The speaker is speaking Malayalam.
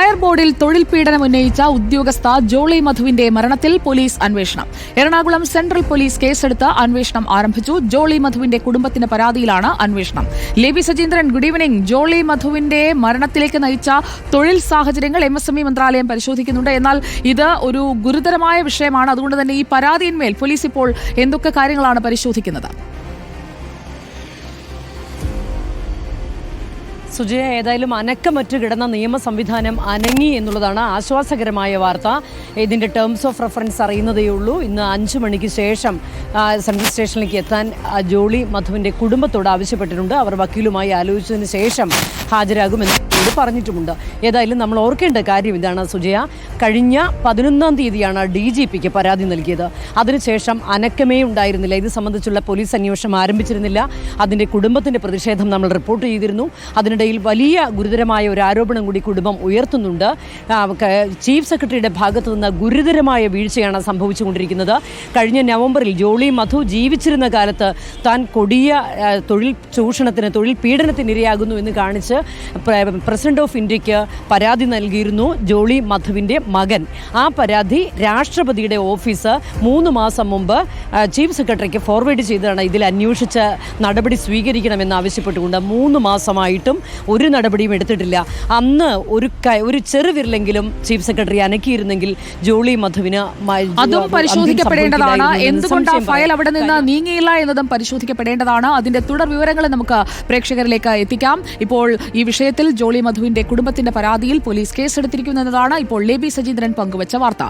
കയർ ബോർഡിൽ തൊഴിൽ പീഡനം ഉന്നയിച്ച ഉദ്യോഗസ്ഥ ജോളി മധുവിന്റെ മരണത്തിൽ പോലീസ് അന്വേഷണം. എറണാകുളം സെൻട്രൽ പോലീസ് കേസെടുത്ത് അന്വേഷണം ആരംഭിച്ചു. ജോളി മധുവിന്റെ കുടുംബത്തിന്റെ പരാതിയിലാണ് അന്വേഷണം. ലേബി സജീന്ദ്രൻ ഗുഡ് ഈവനിംഗ് ജോളി മധുവിന്റെ മരണത്തിലേക്ക് നയിച്ച തൊഴിൽ സാഹചര്യങ്ങൾ എം എസ് എം ഇ മന്ത്രാലയം പരിശോധിക്കുന്നുണ്ട്. എന്നാൽ ഇത് ഒരു ഗുരുതരമായ വിഷയമാണ്. അതുകൊണ്ട് തന്നെ ഈ പരാതിയിന്മേൽ പോലീസ് ഇപ്പോൾ എന്തൊക്കെ കാര്യങ്ങളാണ് പരിശോധിക്കുന്നത്? സുജയ ഏതായാലും അനക്കമറ്റ് കിടന്ന നിയമ സംവിധാനം അനങ്ങി എന്നുള്ളതാണ് ആശ്വാസകരമായ വാർത്ത. ഇതിന്റെ ടേംസ് ഓഫ് റെഫറൻസ് അറിയുന്നതേയുള്ളൂ ഇന്ന് അഞ്ച് മണിക്ക് ശേഷം സെൻട്രൽ സ്റ്റേഷനിലേക്ക് എത്താൻ ജോളി മധുവിന്റെ കുടുംബത്തോട് ആവശ്യപ്പെട്ടിട്ടുണ്ട്. അവർ വക്കീലുമായി ആലോചിച്ചതിന് ശേഷം ഹാജരാകുമെന്ന് പറഞ്ഞിട്ടുമുണ്ട്. ഏതായാലും നമ്മൾ ഓർക്കേണ്ട കാര്യം ഇതാണ് സുജയ. കഴിഞ്ഞ പതിനൊന്നാം തീയതിയാണ് ഡി ജി പിക്ക് പരാതി നൽകിയത്. അതിനുശേഷം അനക്കമേ ഉണ്ടായിരുന്നില്ല. ഇത് സംബന്ധിച്ചുള്ള പോലീസ് അന്വേഷണം ആരംഭിച്ചിരുന്നില്ല. അതിന്റെ കുടുംബത്തിന്റെ പ്രതിഷേധം നമ്മൾ റിപ്പോർട്ട് ചെയ്തിരുന്നു. അതിനിടയിൽ വലിയ ഗുരുതരമായ ഒരു ആരോപണം കൂടി കുടുംബം ഉയർത്തുന്നുണ്ട്. ചീഫ് സെക്രട്ടറിയുടെ ഭാഗത്തു നിന്ന് ഗുരുതരമായ വീഴ്ചയാണ് സംഭവിച്ചുകൊണ്ടിരിക്കുന്നത്. കഴിഞ്ഞ നവംബറിൽ ജോളി മധു ജീവിച്ചിരുന്ന കാലത്ത് താൻ കൊടിയ തൊഴിൽ ചൂഷണത്തിന് തൊഴിൽ പീഡനത്തിന് ഇരയാകുന്നു എന്ന് കാണിച്ച് പ്ര- പ്രസിഡന്റ് ഓഫ് ഇന്ത്യയ്ക്ക് പരാതി നൽകിയിരുന്നു ജോളി മധുവിന്റെ മകൻ. ആ പരാതി രാഷ്ട്രപതിയുടെ ഓഫീസ് മൂന്ന് മാസം മുമ്പ് ചീഫ് സെക്രട്ടറിക്ക് ഫോർവേഡ് ചെയ്തതാണ്. ഇതിൽ അന്വേഷിച്ച് നടപടി സ്വീകരിക്കണമെന്ന് ആവശ്യപ്പെട്ടുകൊണ്ട് മൂന്ന് മാസമായിട്ടും ഒരു നടപടിയും എടുത്തിട്ടില്ല. അന്ന് ഒരു ഒരു ചെറുവിരലെങ്കിലും ചീഫ് സെക്രട്ടറി അനക്കിയിരുന്നെങ്കിൽ ജോളി മധുവിന് അതും പരിശോധിക്കപ്പെടേണ്ടതാണ്. എന്തുകൊണ്ട് ആ ഫയൽ അവിടെ നിന്ന് നീങ്ങിയില്ല എന്നതും പരിശോധിക്കപ്പെടേണ്ടതാണ്. അതിന്റെ തുടർ വിവരങ്ങൾ നമുക്ക് പ്രേക്ഷകരിലേക്ക് എത്തിക്കാം. ഇപ്പോൾ ഈ വിഷയത്തിൽ ജോളി മധുവിന്റെ കുടുംബത്തിന്റെ പരാതിയിൽ പോലീസ് കേസെടുത്തിരിക്കുന്നു എന്നതാണ് ഇപ്പോൾ ലേബി സജീന്ദ്രൻ പങ്കുവച്ച വാർത്ത.